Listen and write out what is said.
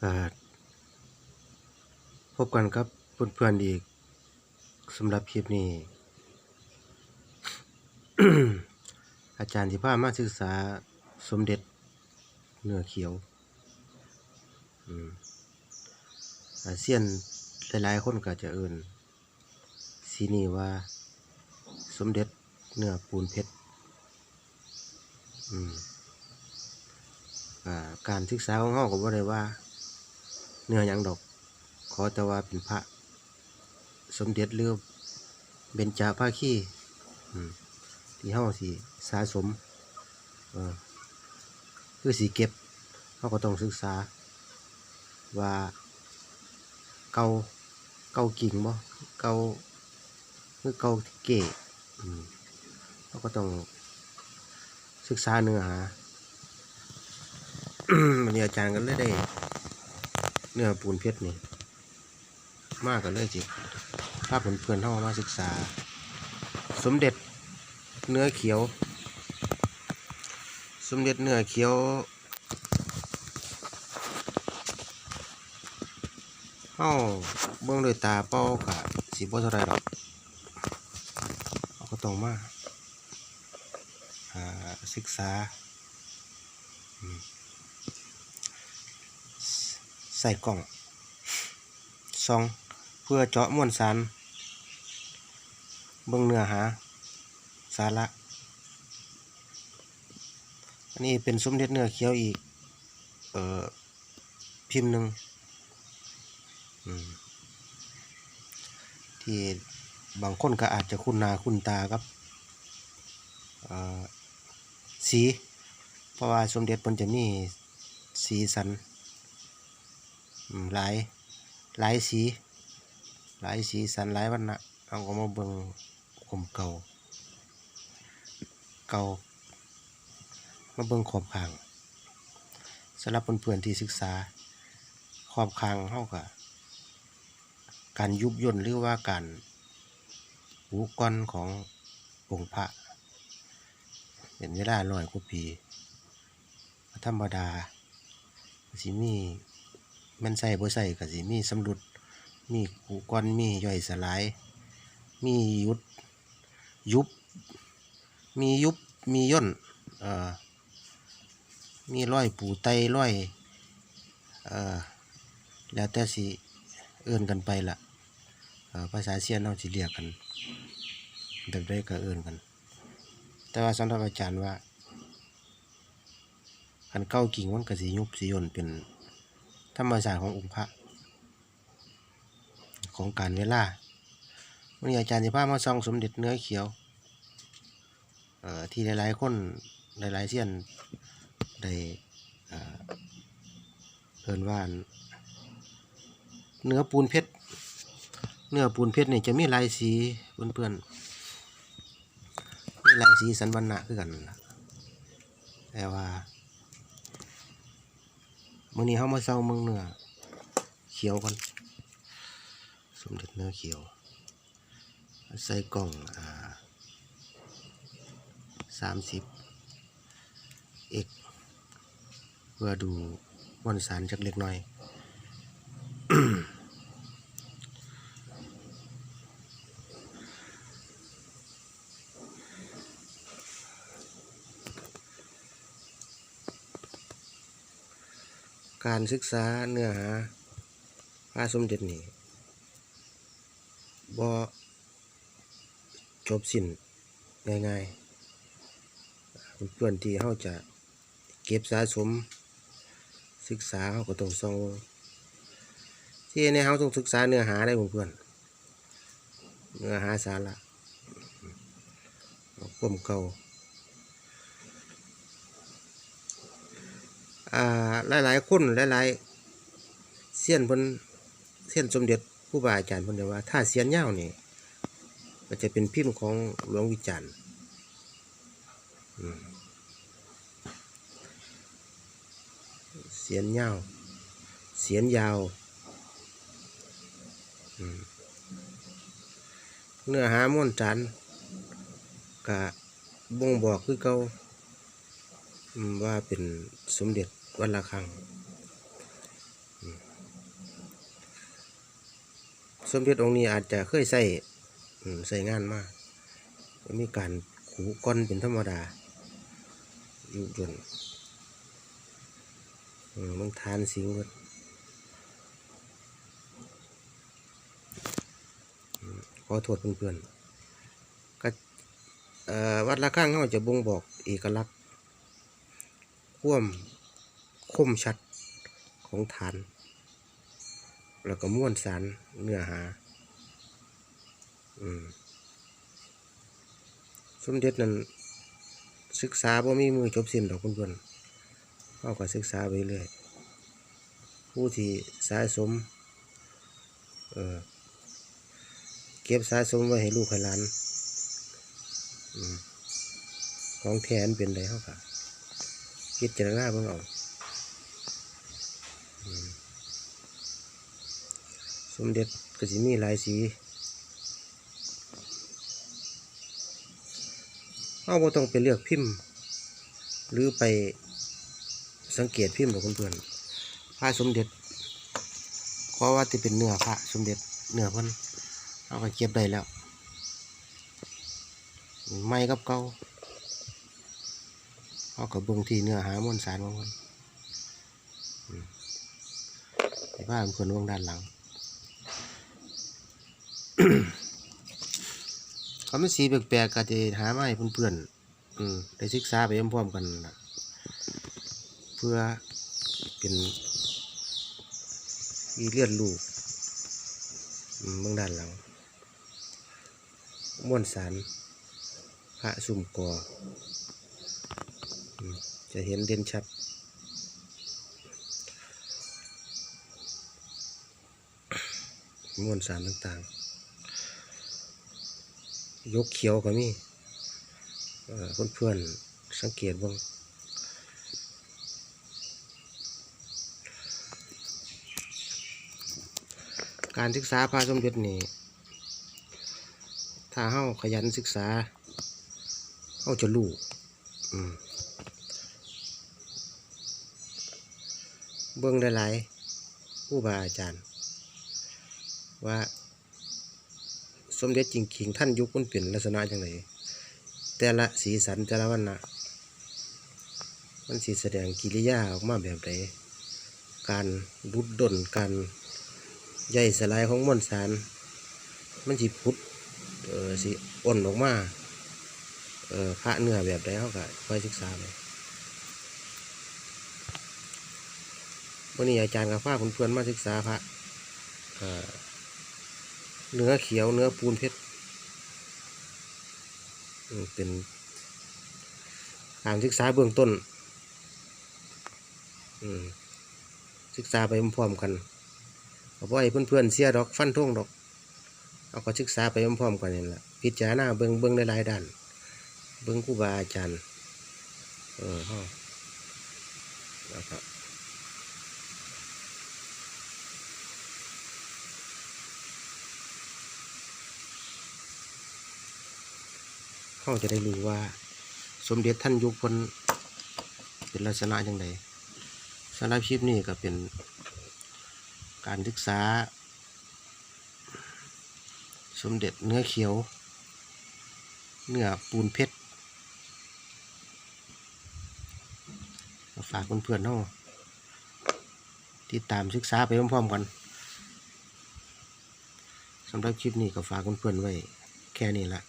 พบกันครับเพื่อนๆอีกสำหรับคลิปนี้ อาจารย์ที่พามาศึกษาสมเด็จเนื้อเขียวอาเซียนหลายๆคนก็จะเอิ่นสีนี้ว่าสมเด็จเนื้อปูนเพชรการศึกษาของเฮาก็บ่ได้ว่า เนื้อหยังดอก ขอแต่ว่าเป็นพระ สมเด็จหรือเบญจภาคีที่เฮาสิสะสมเออคือสิเก็บเฮาก็ต้องศึกษา ว่าเกาเกากิ่งบ่เกาคือเกาเก๋เราก็ต้องศึกษาเนื้อหาวันนี้อาจารย์ก็เลยได้ เนื้อปูนเพชรนี่ มากกันเลยจิภาพเพื่อนๆเข้ามาศึกษา สมเด็จเนื้อเขียว สมเด็จเนื้อเขียวเฮาเบิ่งด้วยตาเป้ากะสิบ่เท่าไรดอกเราก็ต้องมาอ่าศึกษาอืม ใส่กล่องซองเพื่อเจาะมวลสาร เบิ่งเนื้อหา สาระ อันนี้เป็นสมเด็จเนื้อเขียวอีก เอ่อ พิมพ์หนึ่งที่บางคนก็อาจจะคุ้นหน้าคุ้นตาครับสี เพราะว่าสมเด็จมันจะมีสีสัน หลายหลายสี หลายสีสันหลายวันนะเอาก็มาเบิ่งขมเก่า เก่ามาเบิ่งขอบข้างสำหรับเพื่อนๆที่ศึกษาขอบข้างเฮากับการยุบย่นหรือว่าการหูก้อนขององค์พระเป็นเวลาร้อยกว่าปี ธรรมดาสิมี มันใส่บ่ใส่ก็สิมีสำรุดมีกูก้อนมีย่อยสลาย มียุดยุบ มียุบมีย่นเอ่อมีร้อยปูไตร้อยเอ่อแล้วแต่สิเอื่นกันไปละเอ่อภาษาเซียนเราสิเรียกกันแบบใดก็เอื่นกัน แต่ว่าสำหรับอาจารย์ว่าคันเก้ากิ่งมันก็สิยุบสิย่นเป็น ธรรมศาสตร์ขององค์พระ ของการเวลาวันนี้อาจารย์จะพามาส่องสมเด็จเนื้อเขียวที่หลายๆคนหลายๆเสี้ยนได้เอ่อเพิ่นว่านเนื้อปูนเพชรเนื้อปูนเพชรนี่จะมีลายสีเพื่อนๆมีลายสีสันวันณะคือกันแต่ว่า มื่อนี้เขามาเซาเมืองเนื้อเขียวกันสมเด็จเนื้อเขียว ใส่กล่องอ่าสามสิบเอกเพื่อดูมวลสารจักเล็กน้อย การศึกษาเนื้อหาพระสมเด็จนี่บ่จบสิ้นง่ายๆเพื่อนที่เขาจะเก็บสะสมศึกษาเขาก็ต้องส่องที่ในเขาต้องศึกษาเนื้อหาได้เพื่อนเนื้อหาสาระกลมเก่า อ่าหลายๆคนหลายๆเสี้ยนเพิ่นเสี้ยนสมเด็จผู้บาอาจารย์พิ่นจะว่าถ้าเสียนยาวนี่ก็จะเป็นพิมพ์ของหลวงวิจารณ์เสียนยาวเสียนยาวเนื้อหาม้วนจันกะบ่งบอกคือเก่าว่าเป็นสมเด็จ วัดละคังอืมสมเด็จองค์นี้อาจจะเคยใส่ใส่งานมากมีการขูก้อนเป็นธรรมดาอยู่จนมมึงทานสิงเบิดขอโทษเพื่อนๆก็วัดละข้างเขาจะบ่งบอกเอกลักษณ์ ควม คมชัดของฐาน แล้วก็ม้วนสารเนื้อหา อืม สมเด็จนั้นศึกษาบ่มีมือจบสิ้นดอกเพื่อนๆเขาก็ศึกษาไปเรื่อย ผู้ที่สะสม เออเก็บสะสมไว้ให้ลูกให้หลานอของแทนเป็นไรเขาก็พิดจารณาเบิ่งเอาอืมส มเด็จก็สิมีหลายสีเราบ่ต้องไปเลือกพิมพ์ หรือไปสังเกตพิมพ์หรอกเพื่อนๆพระสมเด็จเพราะว่าจะเป็นเนื้อพระสมเด็จเนื้อพิ่นเราก็เก็บได้แล้วไม่กับเก่าเขากับเบิ่งที่เนื้อหามวลสารของเพิ่นอืมไอ้าเพิ่นเบิ่งด้านหลัง เขาไม่สีแปลกๆก็จะหามาให้เพื่อนๆอืมได้ศึกษาไปพร้อมๆกันนะเพื่อเป็นอีเลียนลูกเบื้องด้านหลังม้วนสารพระสุ่มกออืมจะเห็นเด่นชัดม้วนสารต่างๆ ยกเขียวก็มีเอ่อเพื่อนๆสังเกตบ้างการศึกษาพระสมเด็จนี่ถ้าเฮาขยันศึกษาเฮาจะรู้เบิ่งหลายผู้บาอาจารย์ว่า สมเด็จจริงๆท่านยุคมันเปลี่ยนลักษณะจังไงแต่ละสีสันแต่ละวันนะมันสีแสดงกิริยาออกมาแบบใดการรุดดนการใยสลายของมวลสาร มันสิพุดเออสิอ่อนออกมาเออพระเนื้อแบบใดเขาก็ค่อยศึกษาไปวันนี้อาจารย์กับฟ้าเพื่อนๆมาศึกษาพระเอ่อ เนื้อเขียวเนื้อปูนเพชรเป็นการศึกษาเบื้องต้นอืมศึกษาไปพร้อมๆกันเอาไว้เพื่อนๆเสียดอกฟันท่งดอก เอาก็ศึกษาไปพร้อมๆกันนี่แหละพิจารณาเบื้องเบื้องหลายด้าน เบื้องครูบาอาจารย์ เออฮะแล้วก็ เขาจะได้รู้ว่า สมเด็จท่านยุคพนเป็นลักษณะอย่างไรสำหรับคลิปนี้ก็เป็นการศึกษา สมเด็จเนื้อเขียว เนื้อปูนเพชรฝากเพื่อนๆเนาะติดตามศึกษาไปพร้อมๆกันสำหรับคลิปนี้ก็ฝากเพื่อนๆไว้แค่นี้ละ